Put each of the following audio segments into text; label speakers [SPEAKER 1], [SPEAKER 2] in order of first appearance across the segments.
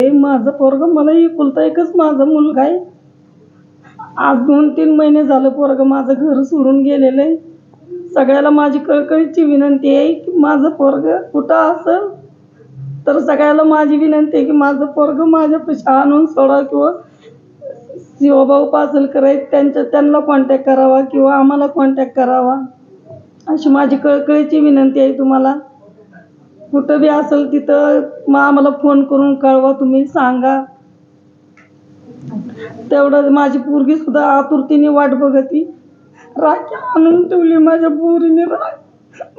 [SPEAKER 1] हे माझं पोरग मला एकुलता एकच माझा मुलगा आहे. आज दोन तीन महिने झालं पोरग माझं घर सोडून गेलेलं आहे. सगळ्याला माझी कळकळीची विनंती आहे की माझं पोरग कुठं असेल तर सगळ्याला माझी विनंती आहे की माझं पोरग माझ्यापाशी आणून सोडा किंवा शिवभाऊ पासलकर आहेत त्यांच्या त्यांना कॉन्टॅक्ट करावा किंवा आम्हाला कॉन्टॅक्ट करावा. अशी माझी कळकळीची विनंती आहे तुम्हाला. कुठं बी असेल तिथं मग आम्हाला फोन करून कळवा तुम्ही सांगा. तेवढं माझी पोरगी सुद्धा आतुरतीने वाट बघती. राखी आणून ठेवली माझ्या पोरीने राख.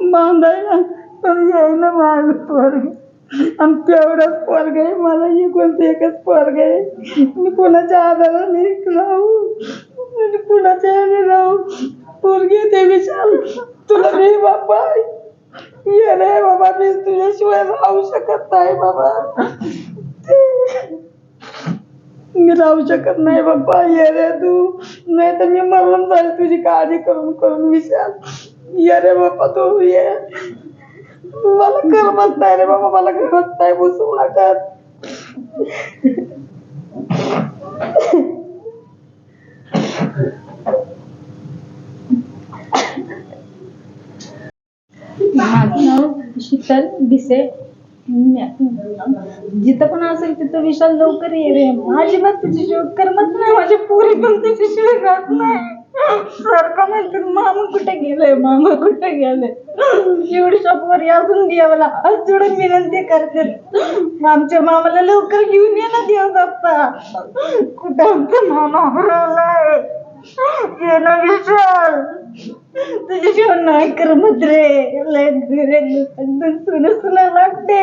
[SPEAKER 1] बांधायला तर यायला माझं पोरग. आणि तेवढंच पोरग आहे मला एकूण एकच पोरग आहे. मी कोणाच्या आधाराने राहू? आणि कुणाच्या आधी राहू? पोरगी ते विचार. तुला नाही बापा ये बाबा मी तुझ्याशिवाय राहू शकत नाही बाबा. मी राहू शकत नाही बाबा ये रे तू. नाही तर मी मरून जाईल तुझी काळजी करून करून विचार ये रे बाबा तू ये. मला करमत नाही रे बाबा मला करमत नाही बसू वाटत
[SPEAKER 2] माझं नाव शीतल दिसे. जिथं पण असेल तिथं विशाल लवकर ये रे. अजिबात तुझ्याशिवाय करमत नाही. माझ्या पोरी पण तुझ्याशिवाय राहत नाही. सारखं म्हणतात मामा कुठे गेले मामा कुठे गेले एवढी शॉपवर अजून देवाला. मला जोडून विनंती करते. आमच्या मामाला लवकर घेऊन ये ना देव बाप्पा कुठं आमचा मामा हरवलाय ये ना विशाल. तुझ्याशिवाय नाही करमत रे लय घर एकदम सुन सुन वाटते.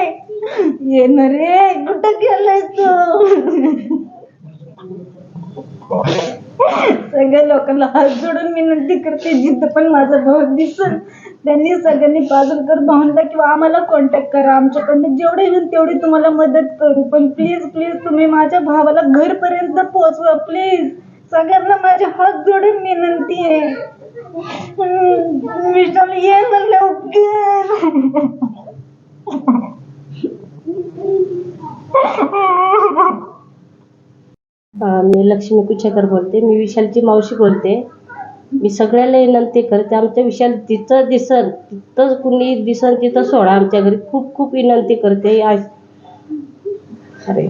[SPEAKER 2] ये ना रे कुठं गेलाय तू? सगळ्या लोकांना हात जोडून विनंती करते जिथं पण माझा भाऊ दिसल त्यांनी सगळ्यांनी पाजलकर भाऊंना किंवा आम्हाला कॉन्टॅक्ट करा. आमच्याकडनं जेवढे येईल तेवढी तुम्हाला मदत करू. पण प्लीज प्लीज तुम्ही माझ्या भावाला घरपर्यंत पोहोचवा प्लीज सगळ्यांना माझे हात जोडून विनंती आहे. Me está leyendo
[SPEAKER 3] el मी लक्ष्मी कुचेकर बोलते मी विशालची मावशी बोलते. मी सगळ्याला विनंती करते आमच्या विशाल तिथं दिसन तिथं कुणी दिसन तिथं सोडा. आमच्या घरी खूप खूप विनंती करते. आज- अरे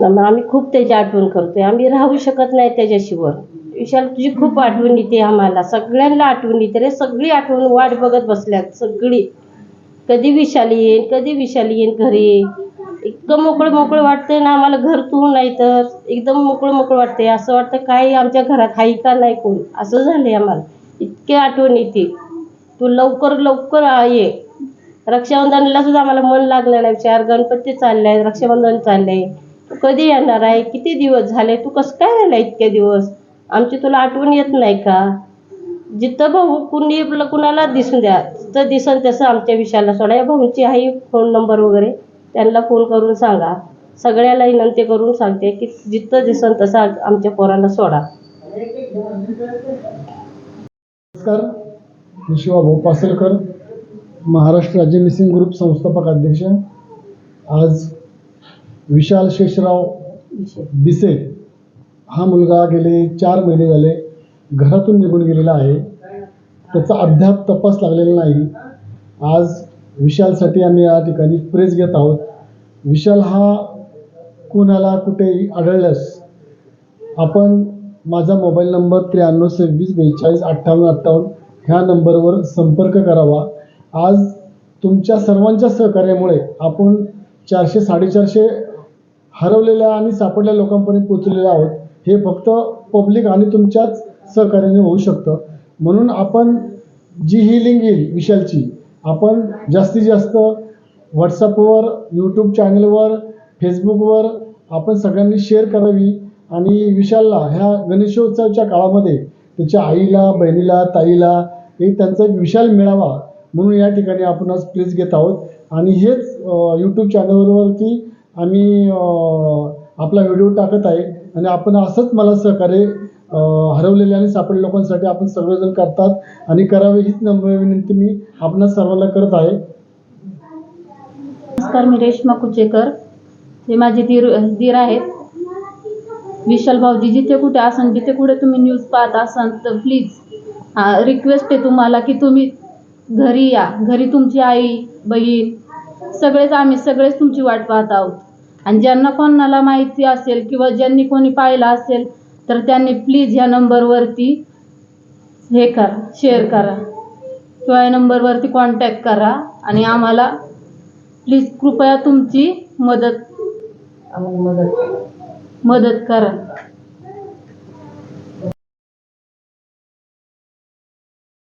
[SPEAKER 3] मग आम्ही खूप त्याची आठवण करतोय. आम्ही राहू शकत नाही त्याच्याशिवाय. विशाल तुझी खूप आठवण येते आम्हाला. सगळ्यांना आठवण येते रे. सगळी आठवण वाट बघत बसल्यात. सगळी. कधी विशाल येईन कधी विशाल येईन घरी? इतकं मोकळं मोकळं वाटतंय ना आम्हाला घर तू नाही तर. एकदम मोकळं मोकळं वाटतंय. असं वाटतं काय आमच्या घरात हाय का नाही कोण? असं झालंय आम्हाला. इतके आठवण येते. तू लवकर लवकर ये. रक्षाबंधनला सुद्धा आम्हाला मन लागलं नाही चार गणपती चाललाय रक्षाबंधन चाललंय. तू कधी येणार आहे? किती दिवस झाले? तू कसं काय राहिला इतके दिवस? आमची तुला आठवण येत नाही का? जिथं भाऊ कुणी कुणाला दिसून द्या जिथं दिसन तसं आमच्या विषयाला सोडा. या भाऊंची आहे फोन नंबर वगैरे त्यांना फोन करून सांगा. सगळ्याला विनंती करून सांगते की जिथं दिसन तसं आमच्या पोराला सोडा.
[SPEAKER 4] नमस्कार. मी शिवाभाऊ पासरकर महाराष्ट्र राज्य मिसिंग ग्रुप संस्थापक अध्यक्ष. आज विशाल शेषराव बिसे हा मुलगा गेले चार महिने झाले घरातून निघून गेलेला आहे. त्याचा अद्याप तपास लागलेला नाही. आज विशालसाठी आम्ही या ठिकाणी प्रेस घेत आहोत. विशाल हा कोणाला कुठेही आढळल्यास आपण माझा मोबाईल नंबर त्र्याण्णव सव्वीस बेचाळीस अठ्ठावन्न अठ्ठावन्न ह्या नंबरवर संपर्क करावा. आज तुमच्या सर्वांच्या सहकार्यामुळे आपण चारशे साडेचारशे हरवलेल्या आणि सापडलेल्या लोकांपर्यंत पोचलेले आहोत. हे फक्त पब्लिक आणि तुमच्याच सहकार्याने होऊ शकतं. म्हणून आपण जी ही लिंक येईल विशालची आपण जास्तीत जास्त व्हॉट्सअपवर यूट्यूब चॅनलवर फेसबुकवर आपण सगळ्यांनी शेअर करावी. आणि विशालला ह्या गणेशोत्सवाच्या काळामध्ये त्याच्या आईला बहिणीला ताईला एक त्यांचा एक विशाल मिळावा म्हणून या ठिकाणी आपण आज प्लेस घेत आहोत. आणि हेच यूट्यूब चॅनलवरती आम्ही आपला व्हिडिओ टाकत आहे. आणि आपण असंच मला सहकार्य हरवलेले आणि सापडलेल्या लोकांसाठी आपण सगळेजण करतात आणि करावे हीच नम्र विनंती मी आपण सर्वांना करत आहे.
[SPEAKER 2] नमस्कार मी रेश्मा कुचेकर.
[SPEAKER 5] हे माझे धीर धीर आहेत. विशाल भाऊजी जिथे कुठे असन जिथे कुठे तुम्ही न्यूज पाहत असाल तर प्लीज रिक्वेस्ट आहे तुम्हाला की तुम्ही घरी या. घरी तुमची आई बहीण सगळेच आम्ही सगळेच तुमची वाट पाहत आहोत. आणि ज्यांना कोणाला माहिती असेल किंवा ज्यांनी कोणी पाहिलं असेल तर त्यांनी प्लीज ह्या नंबरवरती हे करा शेअर करा. किंवा या नंबरवरती कॉन्टॅक्ट करा आणि आम्हाला प्लीज कृपया तुमची
[SPEAKER 6] मदत
[SPEAKER 5] मदत करा.